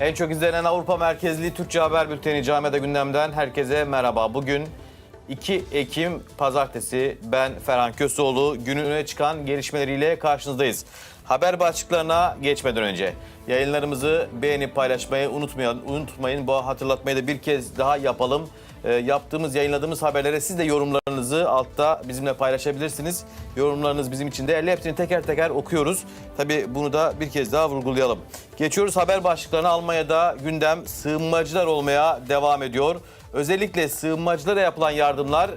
En çok izlenen Avrupa merkezli Türkçe Haber Bülteni Camiada Gündem'den herkese merhaba. Bugün 2 Ekim Pazartesi ben Ferhan Köseoğlu günün öne çıkan gelişmeleriyle karşınızdayız. Haber başlıklarına geçmeden önce yayınlarımızı beğenip paylaşmayı unutmayın. Unutmayın bu hatırlatmayı da bir kez daha yapalım. Ee, yaptığımız, yayınladığımız haberlere siz de yorumlarınızı altta bizimle paylaşabilirsiniz. Yorumlarınız bizim için değerli. Hepsini teker teker okuyoruz. Tabii bunu da bir kez daha vurgulayalım. Geçiyoruz haber başlıklarına. Almanya'da gündem sığınmacılar olmaya devam ediyor. Özellikle sığınmacılara yapılan yardımlar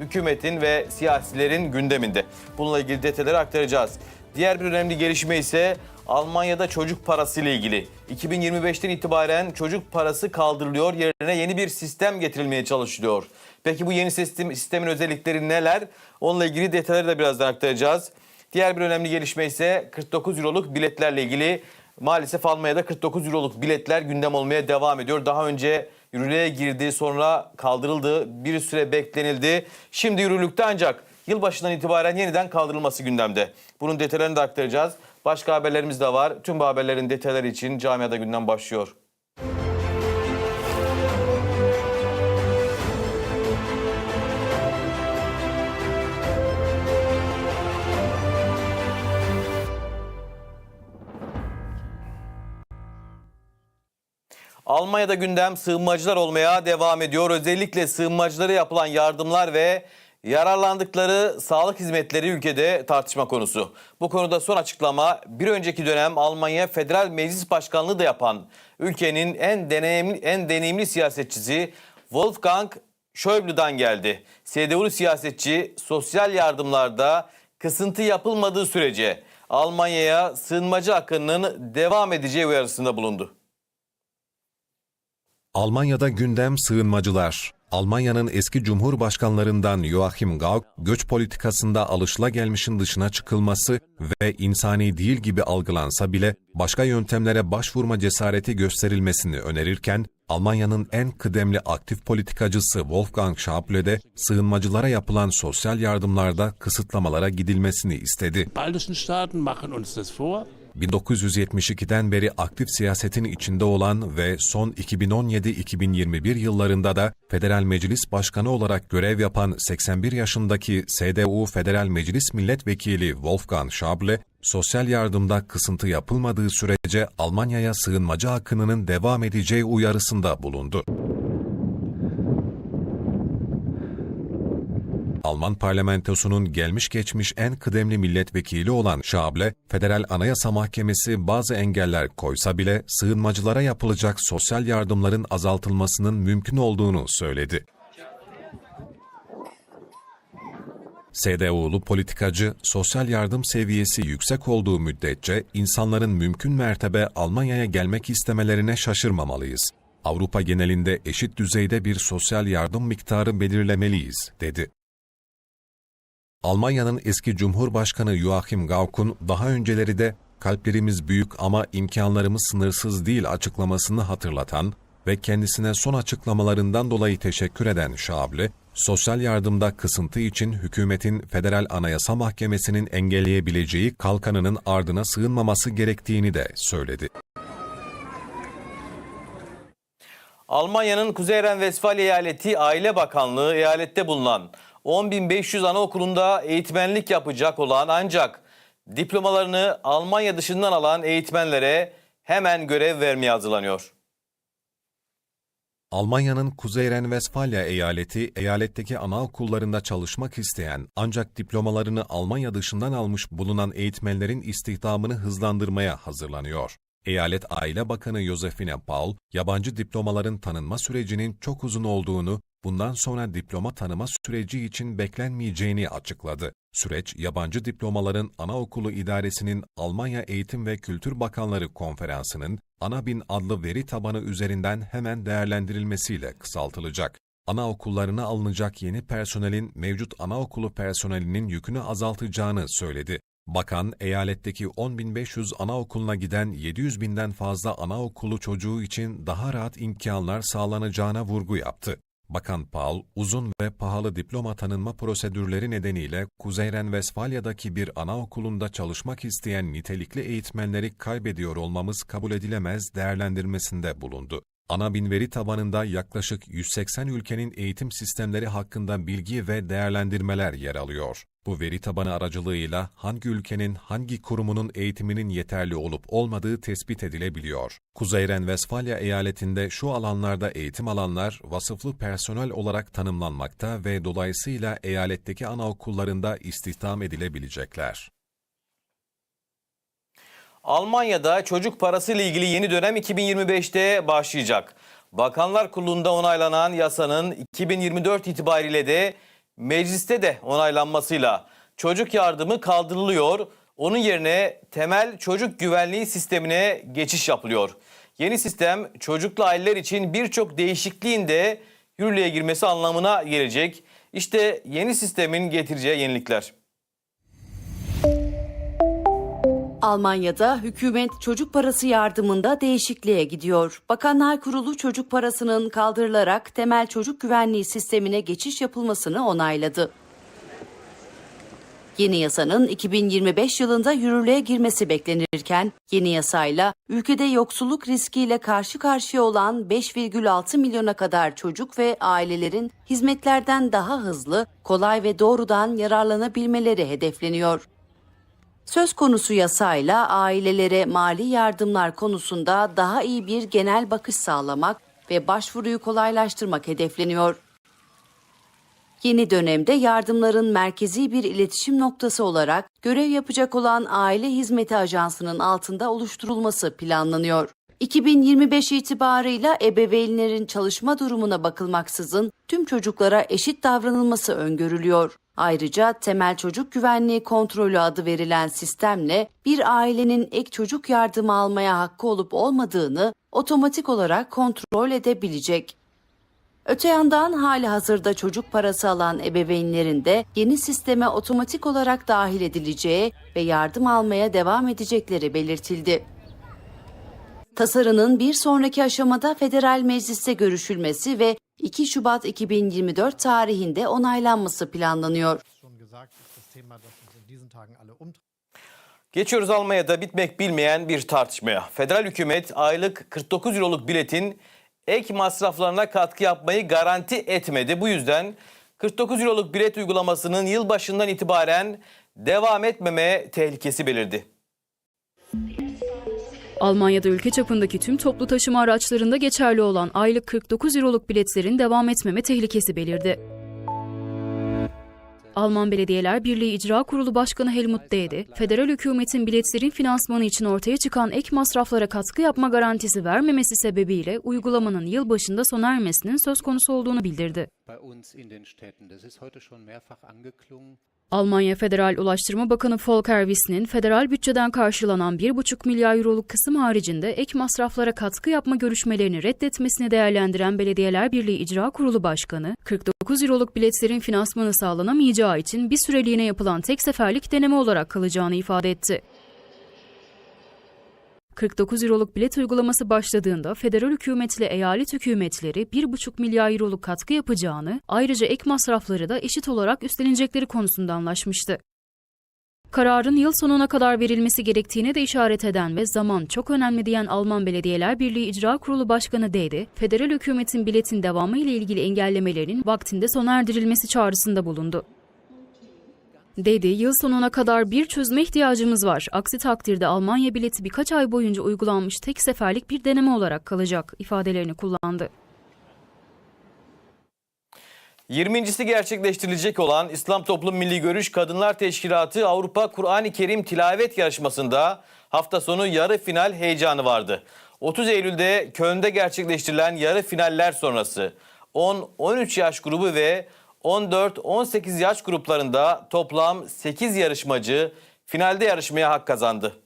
hükümetin ve siyasilerin gündeminde. Bununla ilgili detayları aktaracağız. Diğer bir önemli gelişme ise Almanya'da çocuk parası ile ilgili. 2025'ten itibaren çocuk parası kaldırılıyor. Yerine yeni bir sistem getirilmeye çalışılıyor. Peki bu yeni sistem, sistemin özellikleri neler? Onunla ilgili detayları da birazdan aktaracağız. Diğer bir önemli gelişme ise 49 euroluk biletlerle ilgili. Maalesef Almanya'da 49 euroluk biletler gündem olmaya devam ediyor. Daha önce yürürlüğe girdi, sonra kaldırıldı, bir süre beklenildi. Şimdi yürürlükte ancak yılbaşından itibaren yeniden kaldırılması gündemde. Bunun detaylarını da aktaracağız. Başka haberlerimiz de var. Tüm bu haberlerin detayları için camiada gündem başlıyor. Almanya'da gündem sığınmacılar olmaya devam ediyor. Özellikle sığınmacılara yapılan yardımlar ve yararlandıkları sağlık hizmetleri ülkede tartışma konusu. Bu konuda son açıklama bir önceki dönem Almanya Federal Meclis Başkanlığı da yapan ülkenin en deneyimli, en deneyimli siyasetçisi Wolfgang Schäuble'dan geldi. CDU'lu siyasetçi sosyal yardımlarda kısıntı yapılmadığı sürece Almanya'ya sığınmacı akınının devam edeceği uyarısında bulundu. Almanya'da gündem sığınmacılar. Almanya'nın eski cumhurbaşkanlarından Joachim Gauck, göç politikasında alışılagelmişin dışına çıkılması ve insani değil gibi algılansa bile başka yöntemlere başvurma cesareti gösterilmesini önerirken, Almanya'nın en kıdemli aktif politikacısı Wolfgang Schäuble de sığınmacılara yapılan sosyal yardımlarda kısıtlamalara gidilmesini istedi. baltischen Staaten machen uns das vor. 1972'den beri aktif siyasetin içinde olan ve son 2017-2021 yıllarında da Federal Meclis Başkanı olarak görev yapan 81 yaşındaki CDU Federal Meclis Milletvekili Wolfgang Schäuble, sosyal yardımda kısıntı yapılmadığı sürece Almanya'ya sığınmacı akınının devam edeceği uyarısında bulundu. Alman parlamentosunun gelmiş geçmiş en kıdemli milletvekili olan Schäuble, Federal Anayasa Mahkemesi bazı engeller koysa bile sığınmacılara yapılacak sosyal yardımların azaltılmasının mümkün olduğunu söyledi. CDU'lu politikacı, sosyal yardım seviyesi yüksek olduğu müddetçe insanların mümkün mertebe Almanya'ya gelmek istemelerine şaşırmamalıyız. Avrupa genelinde eşit düzeyde bir sosyal yardım miktarı belirlemeliyiz, dedi. Almanya'nın eski Cumhurbaşkanı Joachim Gauck'un daha önceleri de kalplerimiz büyük ama imkanlarımız sınırsız değil açıklamasını hatırlatan ve kendisine son açıklamalarından dolayı teşekkür eden Schäuble, sosyal yardımda kısıntı için hükümetin Federal Anayasa Mahkemesi'nin engelleyebileceği kalkanının ardına sığınmaması gerektiğini de söyledi. Almanya'nın Kuzey Ren-Vesfalya eyaleti Aile Bakanlığı eyalette bulunan 10.500 anaokulunda eğitmenlik yapacak olan ancak diplomalarını Almanya dışından alan eğitmenlere hemen görev vermeye hazırlanıyor. Almanya'nın Kuzey Ren-Vesfalya eyaleti, eyaletteki anaokullarında çalışmak isteyen ancak diplomalarını Almanya dışından almış bulunan eğitmenlerin istihdamını hızlandırmaya hazırlanıyor. Eyalet Aile Bakanı Josefine Paul, yabancı diplomaların tanınma sürecinin çok uzun olduğunu, bundan sonra diploma tanıma süreci için beklenmeyeceğini açıkladı. Süreç, yabancı diplomaların anaokulu idaresinin Almanya Eğitim ve Kültür Bakanları Konferansı'nın ANABİN adlı veri tabanı üzerinden hemen değerlendirilmesiyle kısaltılacak. Anaokullarına alınacak yeni personelin mevcut anaokulu personelinin yükünü azaltacağını söyledi. Bakan, eyaletteki 10.500 anaokuluna giden 700 binden fazla anaokulu çocuğu için daha rahat imkanlar sağlanacağına vurgu yaptı. Bakan Paul, uzun ve pahalı diploma tanınma prosedürleri nedeniyle Kuzey Ren-Vesfalya'daki bir anaokulunda çalışmak isteyen nitelikli eğitmenleri kaybediyor olmamız kabul edilemez değerlendirmesinde bulundu. Ana bin veri tabanında yaklaşık 180 ülkenin eğitim sistemleri hakkında bilgi ve değerlendirmeler yer alıyor. Bu veri tabanı aracılığıyla hangi ülkenin hangi kurumunun eğitiminin yeterli olup olmadığı tespit edilebiliyor. Kuzey Ren-Vesfalya eyaletinde şu alanlarda eğitim alanlar vasıflı personel olarak tanımlanmakta ve dolayısıyla eyaletteki anaokullarında istihdam edilebilecekler. Almanya'da çocuk parası ile ilgili yeni dönem 2025'te başlayacak. Bakanlar Kurulu'nda onaylanan yasanın 2024 itibariyle de mecliste de onaylanmasıyla çocuk yardımı kaldırılıyor. Onun yerine temel çocuk güvenliği sistemine geçiş yapılıyor. Yeni sistem çocuklu aileler için birçok değişikliğin de yürürlüğe girmesi anlamına gelecek. İşte yeni sistemin getireceği yenilikler. Almanya'da hükümet çocuk parası yardımında değişikliğe gidiyor. Bakanlar Kurulu çocuk parasının kaldırılarak temel çocuk güvenliği sistemine geçiş yapılmasını onayladı. Yeni yasanın 2025 yılında yürürlüğe girmesi beklenirken yeni yasayla ülkede yoksulluk riskiyle karşı karşıya olan 5,6 milyona kadar çocuk ve ailelerin hizmetlerden daha hızlı, kolay ve doğrudan yararlanabilmeleri hedefleniyor. Söz konusu yasayla ailelere mali yardımlar konusunda daha iyi bir genel bakış sağlamak ve başvuruyu kolaylaştırmak hedefleniyor. Yeni dönemde yardımların merkezi bir iletişim noktası olarak görev yapacak olan Aile Hizmeti Ajansı'nın altında oluşturulması planlanıyor. 2025 itibarıyla ebeveynlerin çalışma durumuna bakılmaksızın tüm çocuklara eşit davranılması öngörülüyor. Ayrıca temel çocuk güvenliği kontrolü adı verilen sistemle bir ailenin ek çocuk yardımı almaya hakkı olup olmadığını otomatik olarak kontrol edebilecek. Öte yandan hali hazırda çocuk parası alan ebeveynlerin de yeni sisteme otomatik olarak dahil edileceği ve yardım almaya devam edecekleri belirtildi. Tasarının bir sonraki aşamada federal mecliste görüşülmesi ve 2 Şubat 2024 tarihinde onaylanması planlanıyor. umtreibt. Geçiyoruz Almanya'da bitmek bilmeyen bir tartışmaya. Federal hükümet aylık 49 euroluk biletin ek masraflarına katkı yapmayı garanti etmedi. Bu yüzden 49 euroluk bilet uygulamasının yılbaşından itibaren devam etmeme tehlikesi belirdi. Almanya'da ülke çapındaki tüm toplu taşıma araçlarında geçerli olan aylık 49 euroluk biletlerin devam etmeme tehlikesi belirdi. Alman Belediyeler Birliği İcra Kurulu Başkanı Helmut Dehde, federal hükümetin biletlerin finansmanı için ortaya çıkan ek masraflara katkı yapma garantisi vermemesi sebebiyle uygulamanın yılbaşında sona ermesinin söz konusu olduğunu bildirdi. Almanya Federal Ulaştırma Bakanı Volker Wiss'nin federal bütçeden karşılanan 1,5 milyar euroluk kısım haricinde ek masraflara katkı yapma görüşmelerini reddetmesini değerlendiren Belediyeler Birliği İcra Kurulu Başkanı, 49 euroluk biletlerin finansmanı sağlanamayacağı için bir süreliğine yapılan tek seferlik deneme olarak kalacağını ifade etti. 49 euroluk bilet uygulaması başladığında federal hükümetle eyalet hükümetleri 1,5 milyar euroluk katkı yapacağını, ayrıca ek masrafları da eşit olarak üstlenecekleri konusunda anlaşmıştı. Kararın yıl sonuna kadar verilmesi gerektiğine de işaret eden ve zaman çok önemli diyen Alman Belediyeler Birliği İcra Kurulu Başkanı Dede, federal hükümetin biletin devamı ile ilgili engellemelerin vaktinde sona erdirilmesi çağrısında bulundu. Dedi, yıl sonuna kadar bir çözüme ihtiyacımız var. Aksi takdirde Almanya bileti birkaç ay boyunca uygulanmış tek seferlik bir deneme olarak kalacak ifadelerini kullandı. 20.si gerçekleştirilecek olan İslam Toplum Milli Görüş Kadınlar Teşkilatı Avrupa Kur'an-ı Kerim Tilavet Yarışması'nda hafta sonu yarı final heyecanı vardı. 30 Eylül'de Köln'de gerçekleştirilen yarı finaller sonrası 10-13 yaş grubu ve 14-18 yaş gruplarında toplam 8 yarışmacı finalde yarışmaya hak kazandı.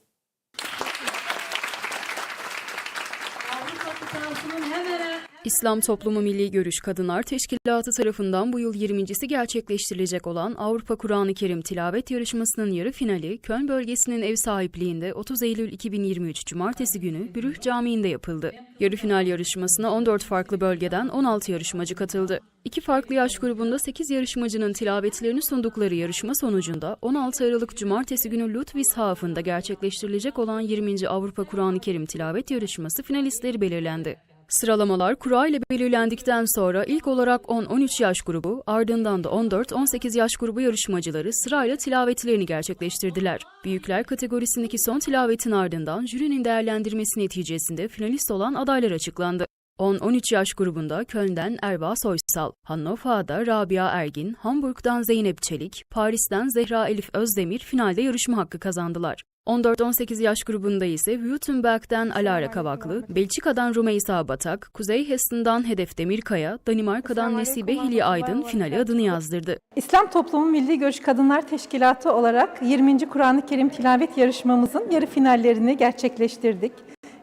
İslam Toplumu Milli Görüş Kadınlar Teşkilatı tarafından bu yıl 20.si gerçekleştirilecek olan Avrupa Kur'an-ı Kerim Tilavet Yarışması'nın yarı finali Köln bölgesinin ev sahipliğinde 30 Eylül 2023 Cumartesi günü Brüh Camii'nde yapıldı. Yarı final yarışmasına 14 farklı bölgeden 16 yarışmacı katıldı. İki farklı yaş grubunda 8 yarışmacının tilavetlerini sundukları yarışma sonucunda 16 Aralık Cumartesi günü Ludwigshafen'da gerçekleştirilecek olan 20. Avrupa Kur'an-ı Kerim Tilavet Yarışması finalistleri belirlendi. Sıralamalar kura ile belirlendikten sonra ilk olarak 10-13 yaş grubu, ardından da 14-18 yaş grubu yarışmacıları sırayla tilavetlerini gerçekleştirdiler. Büyükler kategorisindeki son tilavetin ardından jürinin değerlendirmesi neticesinde finalist olan adaylar açıklandı. 10-13 yaş grubunda Köln'den Erva Soysal, Hannover'da Rabia Ergin, Hamburg'dan Zeynep Çelik, Paris'ten Zehra Elif Özdemir finalde yarışma hakkı kazandılar. 14-18 yaş grubunda ise Württemberg'den Alara Kavaklı, Belçika'dan Rumeysa Batak, Kuzey Hessen'dan Hedef Demirkaya, Danimarka'dan Nesibe Hili Aydın finale adını yazdırdı. İslam Toplumu Milli Görüş Kadınlar Teşkilatı olarak 20. Kur'an-ı Kerim tilavet yarışmamızın yarı finallerini gerçekleştirdik.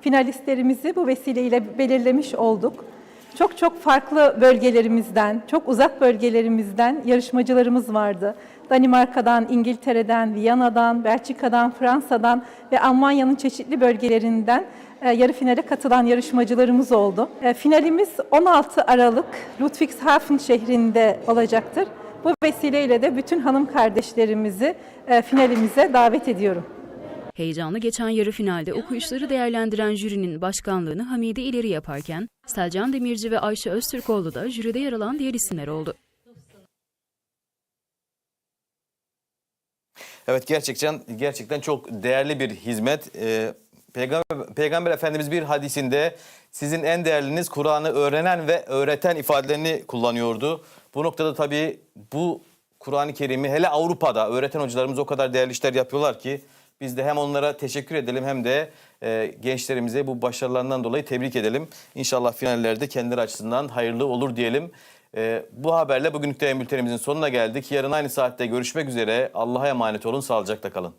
Finalistlerimizi bu vesileyle belirlemiş olduk. Çok çok farklı bölgelerimizden, çok uzak bölgelerimizden yarışmacılarımız vardı. Danimarka'dan, İngiltere'den, Viyana'dan, Belçika'dan, Fransa'dan ve Almanya'nın çeşitli bölgelerinden e, yarı finale katılan yarışmacılarımız oldu. E, Finalimiz 16 Aralık Ludwigshafen şehrinde olacaktır. Bu vesileyle de bütün hanım kardeşlerimizi e, finalimize davet ediyorum. Heyecanlı geçen yarı finalde okuyuşları değerlendiren jürinin başkanlığını Hamide İleri yaparken, Selcan Demirci ve Ayşe Öztürkoğlu da jüride yer alan diğer isimler oldu. Evet gerçekten gerçekten çok değerli bir hizmet. Ee, Peygamber, Peygamber Efendimiz bir hadisinde sizin en değerliniz Kur'an'ı öğrenen ve öğreten ifadelerini kullanıyordu. Bu noktada tabii bu Kur'an-ı Kerim'i hele Avrupa'da öğreten hocalarımız o kadar değerli işler yapıyorlar ki biz de hem onlara teşekkür edelim hem de e, gençlerimize bu başarılarından dolayı tebrik edelim. İnşallah finallerde kendileri açısından hayırlı olur diyelim. E, bu haberle bugünlük de bültenimizin sonuna geldik. Yarın aynı saatte görüşmek üzere. Allah'a emanet olun, sağlıcakla kalın.